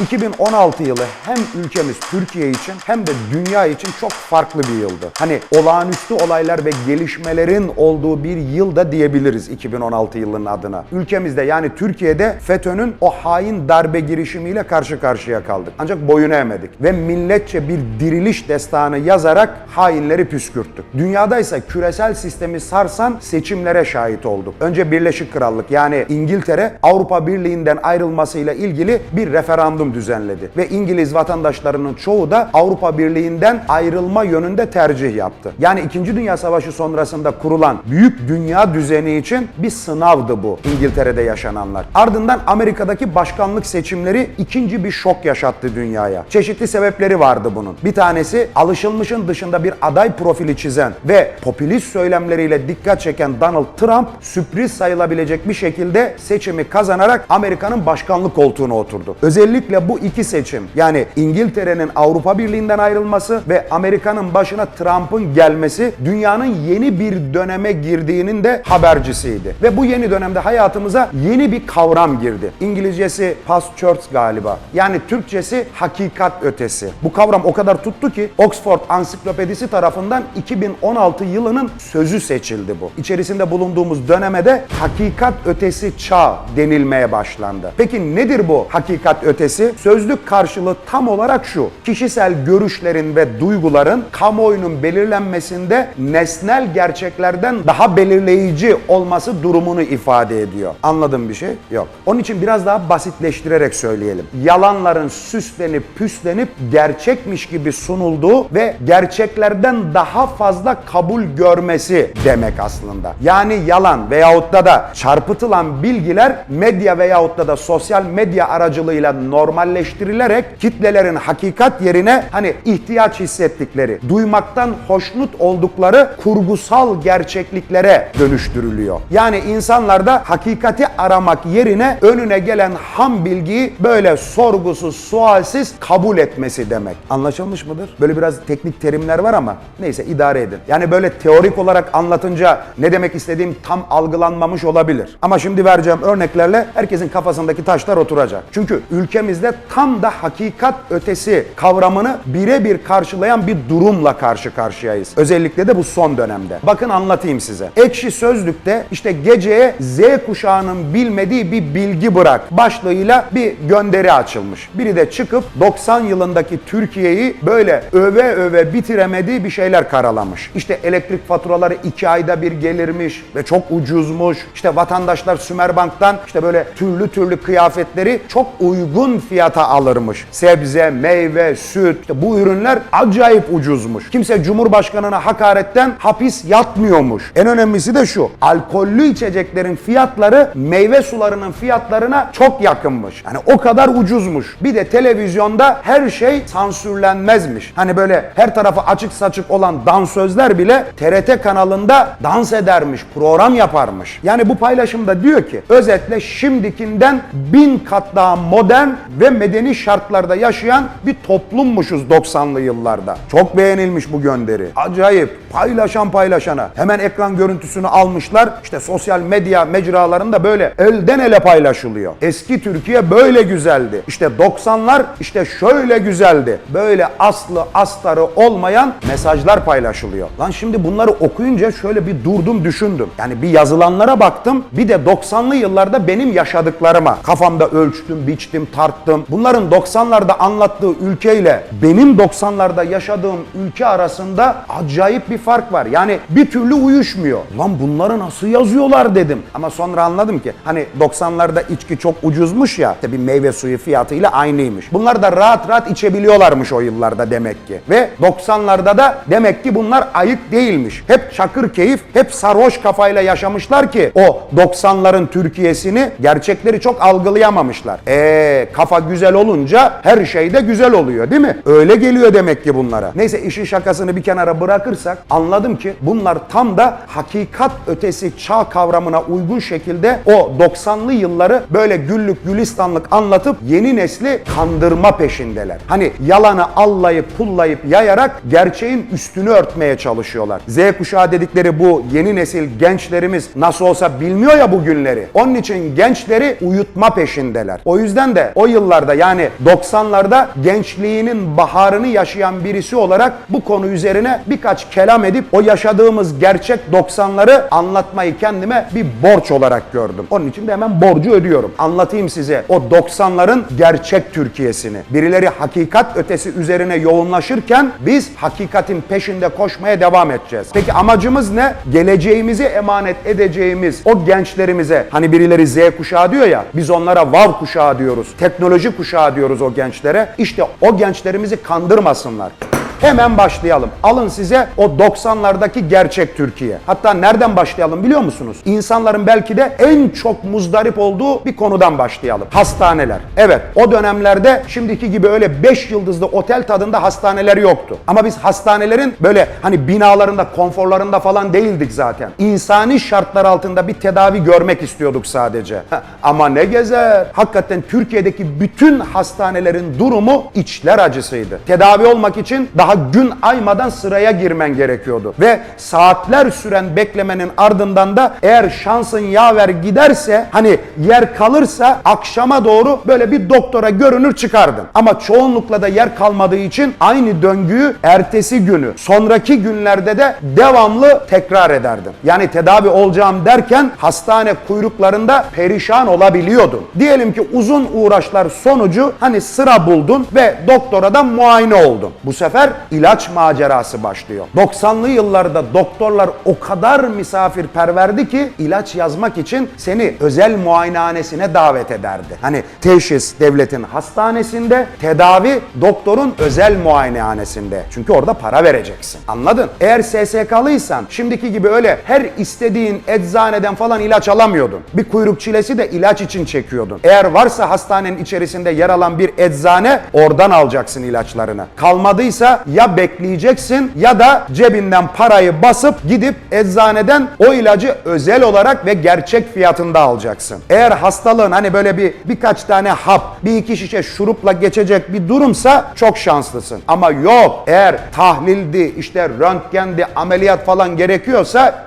2016 yılı hem ülkemiz Türkiye için hem de dünya için çok farklı bir yıldı. Hani olağanüstü olaylar ve gelişmelerin olduğu bir yılda diyebiliriz 2016 yılının adına. Ülkemizde yani Türkiye'de FETÖ'nün o hain darbe girişimiyle karşı karşıya kaldık. Ancak boyun eğmedik ve milletçe bir diriliş destanı yazarak hainleri püskürttük. Dünyada ise küresel sistemi sarsan seçimlere şahit olduk. Önce Birleşik Krallık yani İngiltere Avrupa Birliği'nden ayrılmasıyla ilgili bir referandum düzenledi ve İngiliz vatandaşlarının çoğu da Avrupa Birliği'nden ayrılma yönünde tercih yaptı. Yani 2. Dünya Savaşı sonrasında kurulan büyük dünya düzeni için bir sınavdı bu İngiltere'de yaşananlar. Ardından Amerika'daki başkanlık seçimleri ikinci bir şok yaşattı dünyaya. Çeşitli sebepleri vardı bunun. Bir tanesi alışılmışın dışında bir aday profili çizen ve popülist söylemleriyle dikkat çeken Donald Trump sürpriz sayılabilecek bir şekilde seçimi kazanarak Amerika'nın başkanlık koltuğuna oturdu. Özellikle bu iki seçim yani İngiltere'nin Avrupa Birliği'nden ayrılması ve Amerika'nın başına Trump'ın gelmesi dünyanın yeni bir döneme girdiğinin de habercisiydi. Ve bu yeni dönemde hayatımıza yeni bir kavram girdi. İngilizcesi past truth galiba. Yani Türkçesi hakikat ötesi. Bu kavram o kadar tuttu ki Oxford Ansiklopedisi tarafından 2016 yılının sözü seçildi bu. İçerisinde bulunduğumuz döneme de hakikat ötesi çağ denilmeye başlandı. Peki nedir bu hakikat ötesi? Sözlük karşılığı tam olarak şu. Kişisel görüşlerin ve duyguların kamuoyunun belirlenmesinde nesnel gerçeklerden daha belirleyici olması durumunu ifade ediyor. Anladın bir şey? Yok. Onun için biraz daha basitleştirerek söyleyelim. Yalanların süslenip püslenip gerçekmiş gibi sunulduğu ve gerçeklerden daha fazla kabul görmesi demek aslında. Yani yalan veyahut da da çarpıtılan bilgiler medya veyahut da da sosyal medya aracılığıyla normalleştirilerek kitlelerin hakikat yerine hani ihtiyaç hissettikleri, duymaktan hoşnut oldukları kurgusal gerçekliklere dönüştürülüyor. Yani insanlar da hakikati aramak yerine önüne gelen ham bilgiyi böyle sorgusuz, sualsiz kabul etmesi demek. Anlaşılmış mıdır? Böyle biraz teknik terimler var ama neyse idare edin. Yani böyle teorik olarak anlatınca ne demek istediğim tam algılanmamış olabilir. Ama şimdi vereceğim örneklerle herkesin kafasındaki taşlar oturacak. Çünkü ülkemizde tam da hakikat ötesi kavramını birebir karşılayan bir durumla karşı karşıyayız. Özellikle de bu son dönemde. Bakın anlatayım size. Ekşi Sözlük'te işte geceye Z kuşağının bilmediği bir bilgi bırak başlığıyla bir gönderi açılmış. Biri de çıkıp 90 yılındaki Türkiye'yi böyle öve öve bitiremediği bir şeyler karalamış. İşte elektrik faturaları 2 ayda bir gelirmiş ve çok ucuzmuş. İşte vatandaşlar Sümerbank'tan işte böyle türlü türlü kıyafetleri çok uygun fiyata alırmış. Sebze, meyve, süt işte bu ürünler acayip ucuzmuş. Kimse Cumhurbaşkanına hakaretten hapis yatmıyormuş. En önemlisi de şu. Alkollü içeceklerin fiyatları meyve sularının fiyatlarına çok yakınmış. Yani o kadar ucuzmuş. Bir de televizyonda her şey sansürlenmezmiş. Hani böyle her tarafı açık saçık olan dansözler bile TRT kanalında dans edermiş, program yaparmış. Yani bu paylaşımda diyor ki özetle şimdikinden bin kat daha modern ve medeni şartlarda yaşayan bir toplummuşuz 90'lı yıllarda. Çok beğenilmiş bu gönderi. Acayip. Paylaşan paylaşana. Hemen ekran görüntüsünü almışlar. İşte sosyal medya mecralarında böyle elden ele paylaşılıyor. Eski Türkiye böyle güzeldi. İşte 90'lar işte şöyle güzeldi. Böyle aslı astarı olmayan mesajlar paylaşılıyor. Lan şimdi bunları okuyunca şöyle bir durdum düşündüm. Yani bir yazılanlara baktım. Bir de 90'lı yıllarda benim yaşadıklarıma kafamda ölçtüm, biçtim, tarttım. Bunların 90'larda anlattığı ülkeyle benim 90'larda yaşadığım ülke arasında acayip bir fark var. Yani bir türlü uyuşmuyor. Lan bunları nasıl yazıyorlar dedim. Ama sonra anladım ki hani 90'larda içki çok ucuzmuş ya. Tabi meyve suyu fiyatıyla aynıymış. Bunlar da rahat rahat içebiliyorlarmış o yıllarda demek ki. Ve 90'larda da demek ki bunlar ayık değilmiş. Hep çakır keyif, hep sarhoş kafayla yaşamışlar ki o 90'ların Türkiye'sini gerçekleri çok algılayamamışlar. Eee kafa güzel olunca her şey de güzel oluyor değil mi? Öyle geliyor demek ki bunlara. Neyse işin şakasını bir kenara bırakırsak anladım ki bunlar tam da hakikat ötesi çağ kavramına uygun şekilde o 90'lı yılları böyle güllük gülistanlık anlatıp yeni nesli kandırma peşindeler. Hani yalanı allayıp pullayıp yayarak gerçeğin üstünü örtmeye çalışıyorlar. Z kuşağı dedikleri bu yeni nesil gençlerimiz nasıl olsa bilmiyor ya bu günleri. Onun için gençleri uyutma peşindeler. O yüzden de o yıllar yıllarda yani 90'larda gençliğinin baharını yaşayan birisi olarak bu konu üzerine birkaç kelam edip o yaşadığımız gerçek 90'ları anlatmayı kendime bir borç olarak gördüm. Onun için de hemen borcu ödüyorum. Anlatayım size o 90'ların gerçek Türkiye'sini. Birileri hakikat ötesi üzerine yoğunlaşırken biz hakikatin peşinde koşmaya devam edeceğiz. Peki amacımız ne? Geleceğimizi emanet edeceğimiz o gençlerimize hani birileri Z kuşağı diyor ya biz onlara Vav kuşağı diyoruz. Teknoloji kuşağı diyoruz o gençlere. İşte o gençlerimizi kandırmasınlar. Hemen başlayalım. Alın size o 90'lardaki gerçek Türkiye. Hatta nereden başlayalım biliyor musunuz? İnsanların belki de en çok muzdarip olduğu bir konudan başlayalım. Hastaneler. Evet o dönemlerde şimdiki gibi öyle 5 yıldızlı otel tadında hastaneler yoktu. Ama biz hastanelerin böyle hani binalarında, konforlarında falan değildik zaten. İnsani şartlar altında bir tedavi görmek istiyorduk sadece. Ama ne gezer? Hakikaten Türkiye'deki bütün hastanelerin durumu içler acısıydı. Tedavi olmak için daha gün aymadan sıraya girmen gerekiyordu. Ve saatler süren beklemenin ardından da eğer şansın yaver giderse hani yer kalırsa akşama doğru böyle bir doktora görünür çıkardın. Ama çoğunlukla da yer kalmadığı için aynı döngüyü ertesi günü sonraki günlerde de devamlı tekrar ederdin. Yani tedavi olacağım derken hastane kuyruklarında perişan olabiliyordun. Diyelim ki uzun uğraşlar sonucu hani sıra buldun ve doktora da muayene oldun. Bu sefer ilaç macerası başlıyor. 90'lı yıllarda doktorlar o kadar misafirperverdi ki ilaç yazmak için seni özel muayenehanesine davet ederdi. Hani teşhis devletin hastanesinde, tedavi doktorun özel muayenehanesinde. Çünkü orada para vereceksin. Anladın? Eğer SSK'lıysan şimdiki gibi öyle her istediğin eczaneden falan ilaç alamıyordun. Bir kuyruk çilesi de ilaç için çekiyordun. Eğer varsa hastanenin içerisinde yer alan bir eczane oradan alacaksın ilaçlarını. Kalmadıysa ya bekleyeceksin ya da cebinden parayı basıp gidip eczaneden o ilacı özel olarak ve gerçek fiyatında alacaksın. Eğer hastalığın hani böyle bir birkaç tane hap, bir iki şişe şurupla geçecek bir durumsa çok şanslısın. Ama yok eğer tahlildi, işte röntgendi, ameliyat falan gerekiyorsa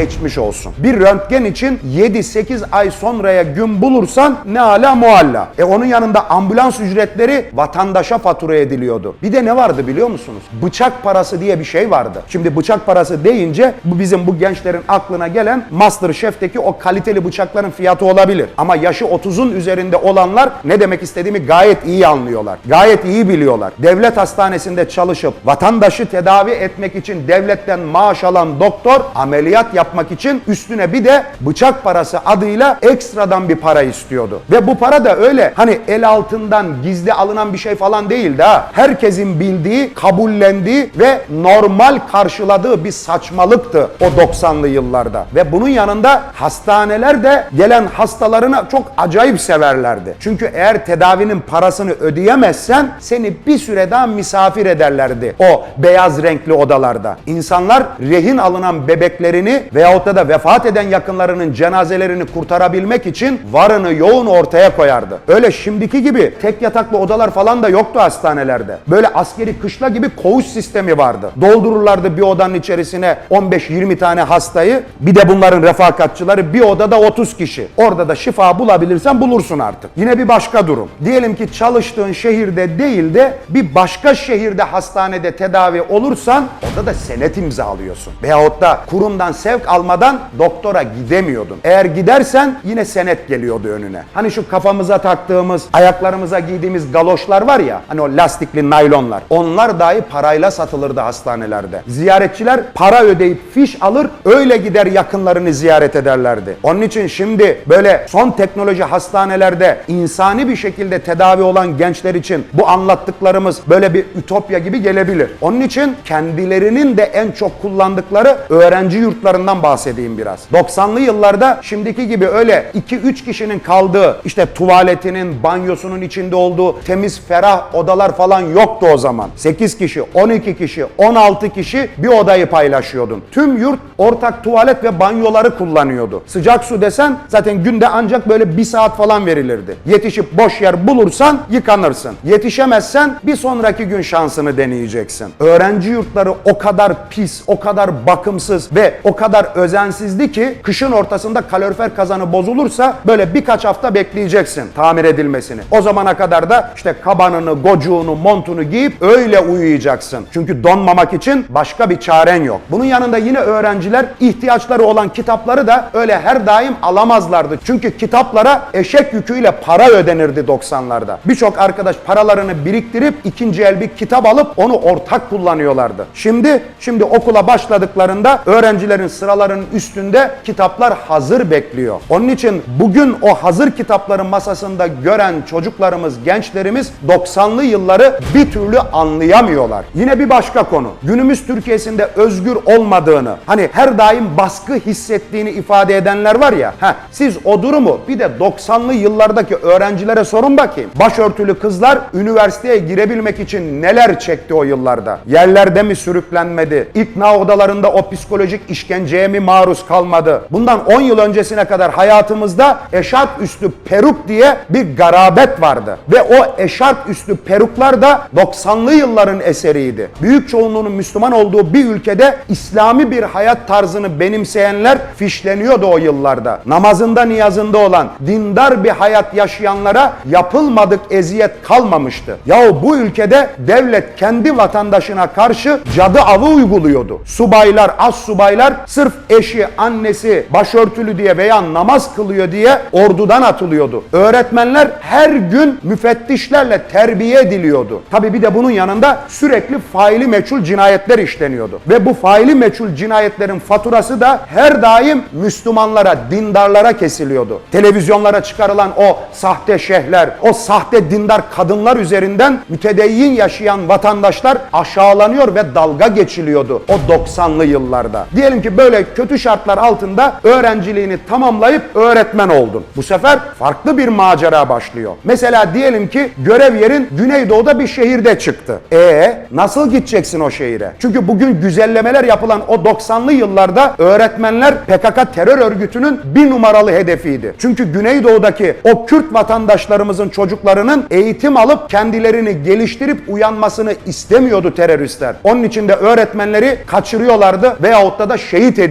geçmiş olsun. Bir röntgen için 7-8 ay sonraya gün bulursan ne ala mualla. E onun yanında ambulans ücretleri vatandaşa fatura ediliyordu. Bir de ne vardı biliyor musunuz? Bıçak parası diye bir şey vardı. Şimdi bıçak parası deyince bu bizim bu gençlerin aklına gelen Masterchef'teki o kaliteli bıçakların fiyatı olabilir. Ama yaşı 30'un üzerinde olanlar ne demek istediğimi gayet iyi anlıyorlar. Gayet iyi biliyorlar. Devlet hastanesinde çalışıp vatandaşı tedavi etmek için devletten maaş alan doktor ameliyat yapmak için üstüne bir de bıçak parası adıyla ekstradan bir para istiyordu. Ve bu para da öyle hani el altından gizli alınan bir şey falan değildi ha. Herkesin bildiği, kabullendiği ve normal karşıladığı bir saçmalıktı o 90'lı yıllarda. Ve bunun yanında hastaneler de gelen hastalarını çok acayip severlerdi. Çünkü eğer tedavinin parasını ödeyemezsen seni bir süre daha misafir ederlerdi o beyaz renkli odalarda. İnsanlar rehin alınan bebeklerini veyahut da vefat eden yakınlarının cenazelerini kurtarabilmek için varını yoğun ortaya koyardı. Öyle şimdiki gibi tek yataklı odalar falan da yoktu hastanelerde. Böyle askeri kışla gibi koğuş sistemi vardı. Doldururlardı bir odanın içerisine 15-20 tane hastayı. Bir de bunların refakatçıları bir odada 30 kişi. Orada da şifa bulabilirsen bulursun artık. Yine bir başka durum. Diyelim ki çalıştığın şehirde değil de bir başka şehirde hastanede tedavi olursan orada da senet imzalıyorsun. Veyahut da kurumdan sevk almadan doktora gidemiyordun. Eğer gidersen yine senet geliyordu önüne. Hani şu kafamıza taktığımız, ayaklarımıza giydiğimiz galoşlar var ya, hani o lastikli naylonlar. Onlar dahi parayla satılırdı hastanelerde. Ziyaretçiler para ödeyip fiş alır, öyle gider yakınlarını ziyaret ederlerdi. Onun için şimdi böyle son teknoloji hastanelerde insani bir şekilde tedavi olan gençler için bu anlattıklarımız böyle bir ütopya gibi gelebilir. Onun için kendilerinin de en çok kullandıkları öğrenci yurtlarından bahsedeyim biraz. 90'lı yıllarda şimdiki gibi öyle 2-3 kişinin kaldığı işte tuvaletinin, banyosunun içinde olduğu temiz ferah odalar falan yoktu o zaman. 8 kişi, 12 kişi, 16 kişi bir odayı paylaşıyordun. Tüm yurt ortak tuvalet ve banyoları kullanıyordu. Sıcak su desen zaten günde ancak böyle bir saat falan verilirdi. Yetişip boş yer bulursan yıkanırsın. Yetişemezsen bir sonraki gün şansını deneyeceksin. Öğrenci yurtları o kadar pis, o kadar bakımsız ve o kadar kadar özensizdi ki kışın ortasında kalorifer kazanı bozulursa böyle birkaç hafta bekleyeceksin tamir edilmesini. O zamana kadar da işte kabanını, gocuğunu, montunu giyip öyle uyuyacaksın. Çünkü donmamak için başka bir çaren yok. Bunun yanında yine öğrenciler ihtiyaçları olan kitapları da öyle her daim alamazlardı. Çünkü kitaplara eşek yüküyle para ödenirdi 90'larda. Birçok arkadaş paralarını biriktirip ikinci el bir kitap alıp onu ortak kullanıyorlardı. Şimdi şimdi okula başladıklarında öğrencilerin sıralarının üstünde kitaplar hazır bekliyor. Onun için bugün o hazır kitapların masasında gören çocuklarımız, gençlerimiz 90'lı yılları bir türlü anlayamıyorlar. Yine bir başka konu. Günümüz Türkiye'sinde özgür olmadığını, hani her daim baskı hissettiğini ifade edenler var ya. Heh, siz o durumu bir de 90'lı yıllardaki öğrencilere sorun bakayım. Başörtülü kızlar üniversiteye girebilmek için neler çekti o yıllarda? Yerlerde mi sürüklenmedi? İkna odalarında o psikolojik işkenceye mi maruz kalmadı? Bundan 10 yıl öncesine kadar hayatımızda eşarp üstü peruk diye bir garabet vardı. Ve o eşarp üstü peruklar da 90'lı yılların eseriydi. Büyük çoğunluğunun Müslüman olduğu bir ülkede İslami bir hayat tarzını benimseyenler fişleniyordu o yıllarda. Namazında niyazında olan dindar bir hayat yaşayanlara yapılmadık eziyet kalmamıştı. Yahu bu ülkede devlet kendi vatandaşına karşı cadı avı uyguluyordu. Subaylar, az subaylar sırf eşi, annesi başörtülü diye veya namaz kılıyor diye ordudan atılıyordu. Öğretmenler her gün müfettişlerle terbiye ediliyordu. Tabi bir de bunun yanında sürekli faili meçhul cinayetler işleniyordu. Ve bu faili meçhul cinayetlerin faturası da her daim Müslümanlara, dindarlara kesiliyordu. Televizyonlara çıkarılan o sahte şeyhler, o sahte dindar kadınlar üzerinden mütedeyyin yaşayan vatandaşlar aşağılanıyor ve dalga geçiliyordu o 90'lı yıllarda. Diyelim ki böyle kötü şartlar altında öğrenciliğini tamamlayıp öğretmen oldun. Bu sefer farklı bir macera başlıyor. Mesela diyelim ki görev yerin Güneydoğu'da bir şehirde çıktı. E nasıl gideceksin o şehire? Çünkü bugün güzellemeler yapılan o 90'lı yıllarda öğretmenler PKK terör örgütünün bir numaralı hedefiydi. Çünkü Güneydoğu'daki o Kürt vatandaşlarımızın çocuklarının eğitim alıp kendilerini geliştirip uyanmasını istemiyordu teröristler. Onun için de öğretmenleri kaçırıyorlardı veyahut da da şehit ediyorlardı.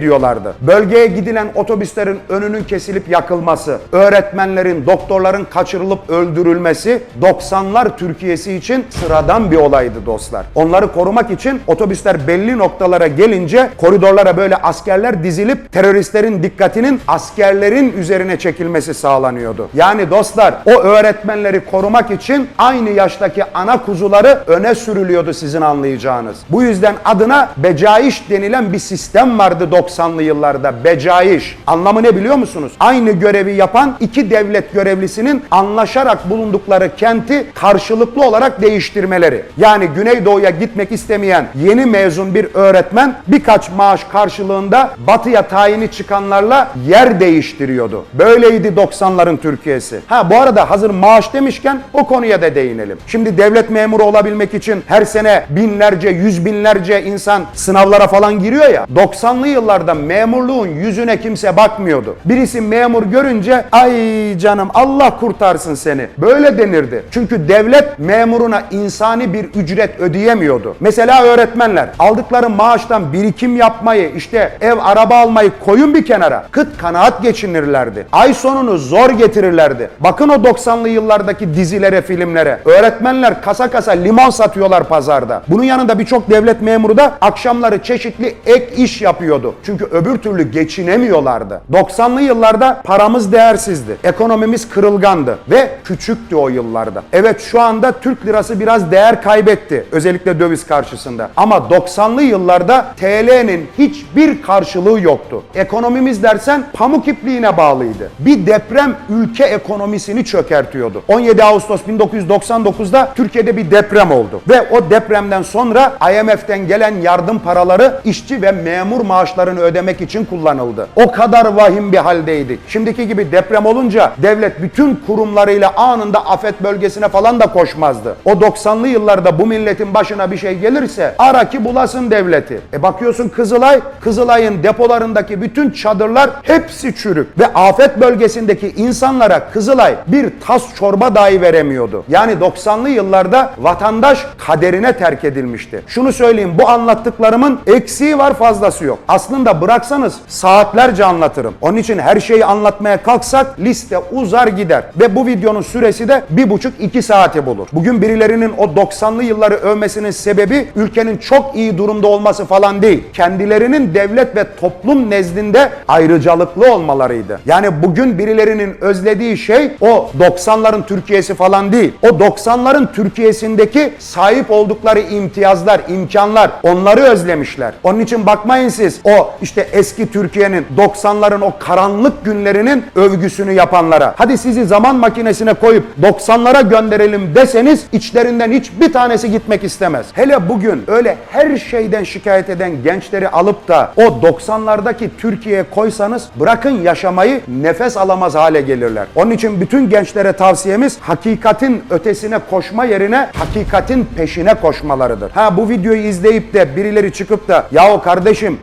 Bölgeye gidilen otobüslerin önünün kesilip yakılması, öğretmenlerin, doktorların kaçırılıp öldürülmesi 90'lar Türkiye'si için sıradan bir olaydı dostlar. Onları korumak için otobüsler belli noktalara gelince koridorlara böyle askerler dizilip teröristlerin dikkatinin askerlerin üzerine çekilmesi sağlanıyordu. Yani dostlar o öğretmenleri korumak için aynı yaştaki ana kuzuları öne sürülüyordu sizin anlayacağınız. Bu yüzden adına becaiş denilen bir sistem vardı 90'lı yıllarda. Becaiş. Anlamı ne biliyor musunuz? Aynı görevi yapan iki devlet görevlisinin anlaşarak bulundukları kenti karşılıklı olarak değiştirmeleri. Yani Güneydoğu'ya gitmek istemeyen yeni mezun bir öğretmen birkaç maaş karşılığında batıya tayini çıkanlarla yer değiştiriyordu. Böyleydi 90'ların Türkiye'si. Ha bu arada hazır maaş demişken o konuya da değinelim. Şimdi devlet memuru olabilmek için her sene binlerce, yüz binlerce insan sınavlara falan giriyor ya. 90'lı yıllarda memurluğun yüzüne kimse bakmıyordu. Birisi memur görünce ay canım Allah kurtarsın seni. Böyle denirdi. Çünkü devlet memuruna insani bir ücret ödeyemiyordu. Mesela öğretmenler aldıkları maaştan birikim yapmayı, işte ev, araba almayı koyun bir kenara. Kıt kanaat geçinirlerdi. Ay sonunu zor getirirlerdi. Bakın o 90'lı yıllardaki dizilere, filmlere. Öğretmenler kasa kasa limon satıyorlar pazarda. Bunun yanında birçok devlet memuru da akşamları çeşitli ek iş yapıyordu. Çünkü öbür türlü geçinemiyorlardı. 90'lı yıllarda paramız değersizdi. Ekonomimiz kırılgandı ve küçüktü o yıllarda. Evet şu anda Türk lirası biraz değer kaybetti. Özellikle döviz karşısında. Ama 90'lı yıllarda TL'nin hiçbir karşılığı yoktu. Ekonomimiz dersen pamuk ipliğine bağlıydı. Bir deprem ülke ekonomisini çökertiyordu. 17 Ağustos 1999'da Türkiye'de bir deprem oldu. Ve o depremden sonra IMF'den gelen yardım paraları işçi ve memur maaşlarını ödemek için kullanıldı. O kadar vahim bir haldeydik. Şimdiki gibi deprem olunca devlet bütün kurumlarıyla anında afet bölgesine falan da koşmazdı. O 90'lı yıllarda bu milletin başına bir şey gelirse ara ki bulasın devleti. E bakıyorsun Kızılay, Kızılay'ın depolarındaki bütün çadırlar hepsi çürük ve afet bölgesindeki insanlara Kızılay bir tas çorba dahi veremiyordu. Yani 90'lı yıllarda vatandaş kaderine terk edilmişti. Şunu söyleyeyim bu anlattıklarımın eksiği var fazlası yok. Aslında Aslında bıraksanız saatlerce anlatırım. Onun için her şeyi anlatmaya kalksak liste uzar gider. Ve bu videonun süresi de bir buçuk iki saati bulur. Bugün birilerinin o 90'lı yılları övmesinin sebebi ülkenin çok iyi durumda olması falan değil. Kendilerinin devlet ve toplum nezdinde ayrıcalıklı olmalarıydı. Yani bugün birilerinin özlediği şey o 90'ların Türkiye'si falan değil. O 90'ların Türkiye'sindeki sahip oldukları imtiyazlar, imkanlar onları özlemişler. Onun için bakmayın siz o işte eski Türkiye'nin 90'ların o karanlık günlerinin övgüsünü yapanlara. Hadi sizi zaman makinesine koyup 90'lara gönderelim deseniz içlerinden hiçbir tanesi gitmek istemez. Hele bugün öyle her şeyden şikayet eden gençleri alıp da o 90'lardaki Türkiye'ye koysanız bırakın yaşamayı nefes alamaz hale gelirler. Onun için bütün gençlere tavsiyemiz hakikatin ötesine koşma yerine hakikatin peşine koşmalarıdır. Ha bu videoyu izleyip de birileri çıkıp da yahu kardeşim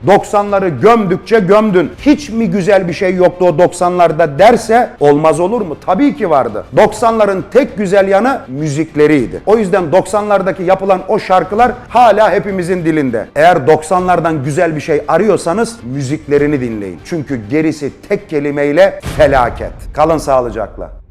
90'ları gömdükçe gömdün. Hiç mi güzel bir şey yoktu o 90'larda derse olmaz olur mu? Tabii ki vardı. 90'ların tek güzel yanı müzikleriydi. O yüzden 90'lardaki yapılan o şarkılar hala hepimizin dilinde. Eğer 90'lardan güzel bir şey arıyorsanız müziklerini dinleyin. Çünkü gerisi tek kelimeyle felaket. Kalın sağlıcakla.